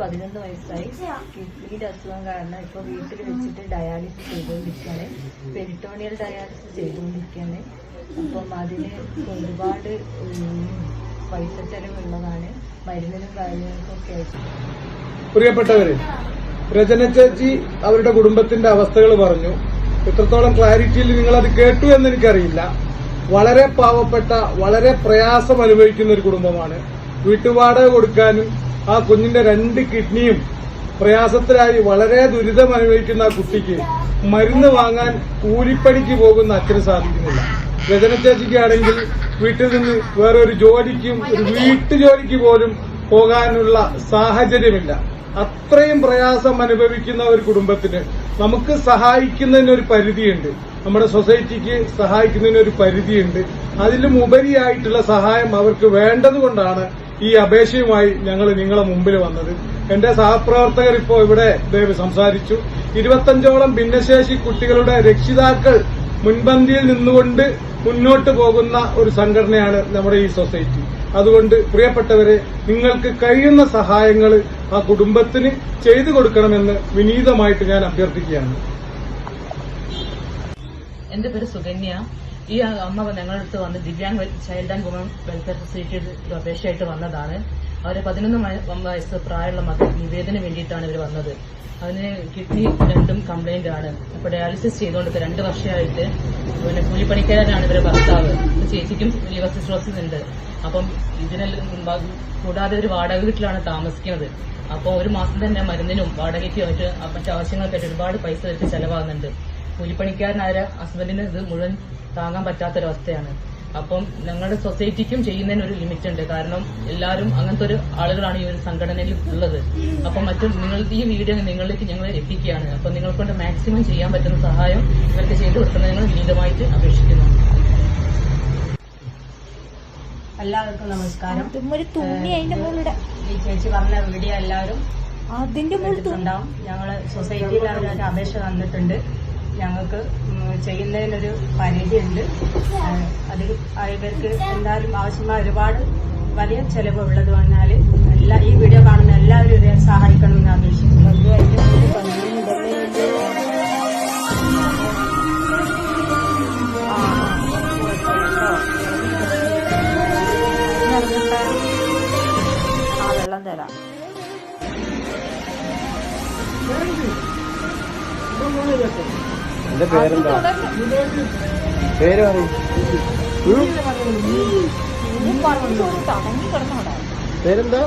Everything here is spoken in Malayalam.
പതിനൊന്ന് വയസ്സായി. കിഡ്നിയുടെ അസുഖം കാരണം ഇപ്പൊ വീട്ടിൽ വെച്ചിട്ട് ഡയാലിസിസ് ചെയ്തുകൊണ്ടിരിക്കുകയാണ്. പെരിട്ടോണിയൽ ഡയാലിസിസ് ചെയ്തുകൊണ്ടിരിക്കുകയാണ്. അപ്പം അതിന് ഒരുപാട് പൈസ ചെലവുള്ളതാണ് മരുന്നിനും കാര്യങ്ങൾക്കും ഒക്കെ ആയിട്ട്. പ്രിയപ്പെട്ടവരെ രചന ചേച്ചി അവരുടെ കുടുംബത്തിന്റെ അവസ്ഥകൾ പറഞ്ഞു. എത്രത്തോളം ക്ലാരിറ്റിയിൽ നിങ്ങൾ അത് കേട്ടു എന്ന് എനിക്കറിയില്ല. വളരെ പാവപ്പെട്ട വളരെ പ്രയാസം അനുഭവിക്കുന്ന ഒരു കുടുംബമാണ്. വീട്ടുവാടക കൊടുക്കാനും ആ കുഞ്ഞിന്റെ രണ്ട് കിഡ്നിയും പ്രയാസത്തിലായി വളരെ ദുരിതം അനുഭവിക്കുന്ന ആ കുട്ടിക്ക് മരുന്ന് വാങ്ങാൻ കൂലിപ്പണിക്ക് പോകുന്ന അച്ഛന് സാധിക്കുന്നില്ല. രചന ചേച്ചിക്കാണെങ്കിൽ വീട്ടിൽ നിന്ന് വേറെ ഒരു ജോലിക്കും ഒരു വീട്ടുജോലിക്ക് പോലും പോകാനുള്ള സാഹചര്യമില്ല. അത്രയും പ്രയാസം അനുഭവിക്കുന്ന ഒരു കുടുംബത്തിന് നമുക്ക് സഹായിക്കുന്നതിന് ഒരു പരിധിയുണ്ട്. നമ്മുടെ സൊസൈറ്റിക്ക് സഹായിക്കുന്നതിന് ഒരു പരിധിയുണ്ട്. അതിലും ഉപരിയായിട്ടുള്ള സഹായം അവർക്ക് വേണ്ടതുകൊണ്ടാണ് ഈ അപേക്ഷയുമായി ഞങ്ങൾ നിങ്ങളെ മുമ്പിൽ വന്നത്. എന്റെ സഹപ്രവർത്തകർ ഇപ്പോൾ ഇവിടെ ദയവ് സംസാരിച്ചു. ഇരുപത്തഞ്ചോളം ഭിന്നശേഷി കുട്ടികളുടെ രക്ഷിതാക്കൾ മുൻപന്തിയിൽ നിന്നുകൊണ്ട് മുന്നോട്ട് പോകുന്ന ഒരു സംഘടനയാണ് നമ്മുടെ ഈ സൊസൈറ്റി. അതുകൊണ്ട് പ്രിയപ്പെട്ടവരെ നിങ്ങൾക്ക് കഴിയുന്ന സഹായങ്ങൾ ആ കുടുംബത്തിന് ചെയ്തു കൊടുക്കണമെന്ന് വിനീതമായിട്ട് ഞാൻ അഭ്യർത്ഥിക്കുകയാണ്. എന്റെ പേര് സുകന്യ. ഈ അമ്മ ഞങ്ങളുടെ അടുത്ത് വന്ന് Divyang child and woman welfare സൊസൈറ്റിയുടെ അപേക്ഷയായിട്ട് വന്നതാണ്. അവരെ പതിനൊന്ന് വയ- വയസ്സ് പ്രായമുള്ള മകൾ നിവേദന വേണ്ടിയിട്ടാണ് ഇവർ വന്നത്. അതിന് കിഡ്നി രണ്ടും കംപ്ലൈന്റ് ആണ്. അപ്പൊ ഡയാലിസിസ് ചെയ്തുകൊണ്ട് രണ്ട് വർഷമായിട്ട് പിന്നെ കൂലിപ്പണിക്കാരനാണ് ഇവരെ ഭർത്താവ്. ചേച്ചിക്കും ലിവർ സിസ്റ്റോസിസ് ഉണ്ട്. അപ്പം ഇതിനെല്ലാം കൂടാതെ ഒരു വാടക വീട്ടിലാണ് താമസിക്കുന്നത്. അപ്പോൾ ഒരു മാസം തന്നെ മരുന്നിനും വാടകയ്ക്കും മറ്റ് മറ്റു ആവശ്യങ്ങൾക്കായിട്ട് ഒരുപാട് പൈസ വെച്ച് ചെലവാകുന്നുണ്ട്. കൂലിപ്പണിക്കാരനായ ഹസ്ബൻഡിന് ഇത് മുഴുവൻ താങ്ങാൻ പറ്റാത്തൊരവസ്ഥയാണ്. അപ്പം ഞങ്ങളുടെ സൊസൈറ്റിക്കും ചെയ്യുന്നതിന് ഒരു ലിമിറ്റ് ഉണ്ട് കാരണം എല്ലാവരും അങ്ങനത്തെ ഒരു ആളുകളാണ് ഈ ഒരു സംഘടനയിൽ ഉള്ളത്. അപ്പം മറ്റും നിങ്ങൾ ഈ വീഡിയോ നിങ്ങളിലേക്ക് ഞങ്ങൾ എത്തിക്കുകയാണ്. അപ്പം നിങ്ങൾക്കൊണ്ട് മാക്സിമം ചെയ്യാൻ പറ്റുന്ന സഹായം ഇവർക്ക് ചെയ്തു കൊടുക്കുന്നത് ഞങ്ങൾ വിനീതമായിട്ട് അപേക്ഷിക്കുന്നു. എല്ലാവർക്കും നമസ്കാരം. ഈ ചേച്ചി പറഞ്ഞ വീഡിയോ എല്ലാവരും അതിന്റെ ഞങ്ങൾ സൊസൈറ്റിയിൽ അവരൊരു അപേക്ഷ തന്നിട്ടുണ്ട്. ഞങ്ങൾക്ക് ചെയ്യുന്നതിനൊരു പരിധിയുണ്ട്. അതിൽ ഇവർക്ക് എന്തായാലും ആവശ്യമായ ഒരുപാട് വലിയ ചെലവ് ഉള്ളത് പറഞ്ഞാൽ എല്ലാ ഈ വീഡിയോ കാണുന്ന എല്ലാവരും ഇവരെ സഹായിക്കണമെന്ന് അപേക്ഷിക്കുന്നു വെള്ളം തരാം. എന്റെ പേരെന്താ? പേര് പറയും. പേരെന്താ?